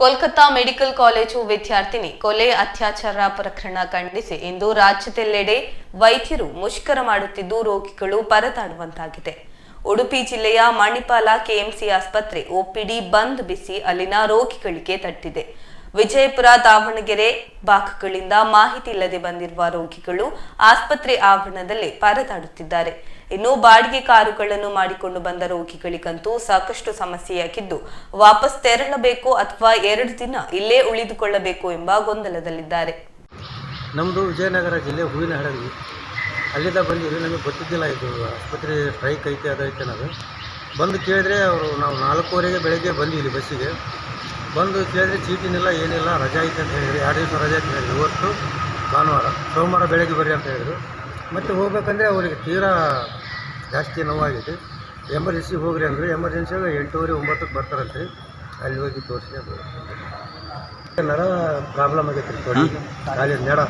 Kolkata medical college ವಿದ್ಯಾರ್ಥಿನಿ ಕೊಲೆ ಅತ್ಯಾಚಾರ ಪ್ರಕರಣ ಖಂಡಿಸಿ ಇಂದು ರಾಜ್ಯದೆಲ್ಲೆಡೆ ವೈದ್ಯರು ಮುಷ್ಕರ ಮಾಡುತ್ತಿದ್ದು ರೋಗಿಗಳು ಪರದಾಡುವಂತಾಗಿದೆ. ಉಡುಪಿ ಜಿಲ್ಲೆಯ ಮಣಿಪಾಲ ಕೆಎಂಸಿ ಆಸ್ಪತ್ರೆ ಒಪಿಡಿ ಬಂದ್ ಬಿಸಿ ಅಲ್ಲಿನ ರೋಗಿಗಳಿಗೆ ತಟ್ಟಿದೆ. ವಿಜಯಪುರ ದಾವಣಗೆರೆ ಭಾಗಗಳಿಂದ ಮಾಹಿತಿ ಇಲ್ಲದೆ ಬಂದಿರುವ ರೋಗಿಗಳು ಆಸ್ಪತ್ರೆ ಆವರಣದಲ್ಲಿ ಪರದಾಡುತ್ತಿದ್ದಾರೆ. ಇನ್ನು ಬಾಡಿಗೆ ಕಾರುಗಳನ್ನು ಮಾಡಿಕೊಂಡು ಬಂದ ರೋಗಿಗಳಿಗಂತೂ ಸಾಕಷ್ಟು ಸಮಸ್ಯೆಯಾಗಿದ್ದು, ವಾಪಸ್ ತೆರಳಬೇಕು ಅಥವಾ ಎರಡು ದಿನ ಇಲ್ಲೇ ಉಳಿದುಕೊಳ್ಳಬೇಕು ಎಂಬ ಗೊಂದಲದಲ್ಲಿದ್ದಾರೆ. ನಮ್ಮದು ವಿಜಯನಗರ ಜಿಲ್ಲೆ ಹೂವಿನ ಹಡಗಿ ಅಲ್ಲಿಂದ ಬಂದಿದ್ವಿ ನಮಗೆ ಗೊತ್ತಿದ್ದಿಲ್ಲ, ಇದು ಆಸ್ಪತ್ರೆ ಸ್ಟ್ರೈಕ್ ಐತೆ, ಅದೈತೆ ಅನ್ನೋದು. ಬಂದು ಕೇಳಿದ್ರೆ ಅವರು ನಾವು ನಾಲ್ಕೂವರೆಗೆ ಬೆಳಗ್ಗೆ ಬಂದಿವಿ ಬಸ್ಸಿಗೆ. ಬಂದು ಕೇಳಿದ್ರೆ ಚೀಟಿನಿಲ್ಲ, ಏನಿಲ್ಲ, ರಜಾ ಐತೆ ಅಂತ ಹೇಳಿದ್ರು. ಎರಡು ದಿವಸ ರಜೆ ಅಂತ ಹೇಳಿದ್ರು. ಇವತ್ತು ಭಾನುವಾರ, ಸೋಮವಾರ ಬೆಳಗ್ಗೆ ಬರ್ರಿ ಅಂತ ಹೇಳಿದರು. ಮತ್ತು ಹೋಗ್ಬೇಕಂದ್ರೆ ಅವರಿಗೆ ತೀರಾ ಜಾಸ್ತಿ ನೋವಾಗಿದೆ. ಎಮರ್ಜೆನ್ಸಿಗೆ ಹೋಗ್ರಿ ಅಂದರು ಎಮರ್ಜೆನ್ಸಿಯಾಗ ಎಂಟೂವರೆ ಒಂಬತ್ತಕ್ಕೆ ಬರ್ತಾರಂತೆ. ಅಲ್ಲಿ ಹೋಗಿ ತೋರಿಸಿ ನಡ ಪ್ರಾಬ್ಲಮ್ ಆಗೈತೆ ರೀ ತೋರಿ ಖಾಲಿ ನಡ.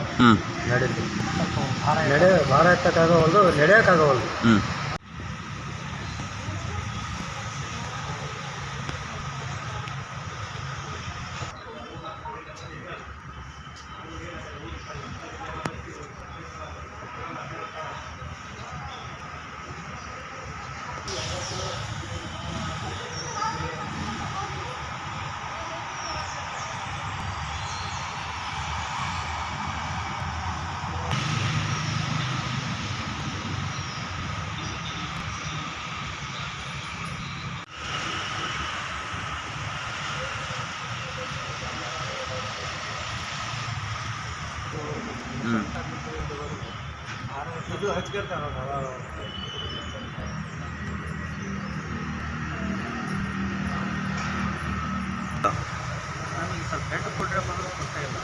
ನಡೆದು ನಡೆ ಭಾರ ಎತ್ತಕ್ಕಾಗವಲ್ದು ನಡೆಯೋಕ್ಕಾಗವಲ್ದು ಇದು ನನಗೆ ಸ್ವಲ್ಪ ಬೆಟ್ಟ ಕೊಟ್ಟರೆ ಗೊತ್ತಾಯಿಲ್ಲ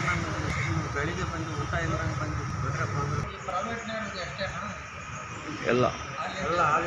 ನಾನು ಬೆಳಿಗ್ಗೆ ಬಂದು ಊಟ ಇಲ್ಲದಂಗೆ ಬಂದು ಪ್ರೈವೇಟ್ನವ್ರಿಗೆ ಅಷ್ಟೇನಾ ಎಲ್ಲ. ಎಲ್ಲ ಆಲ್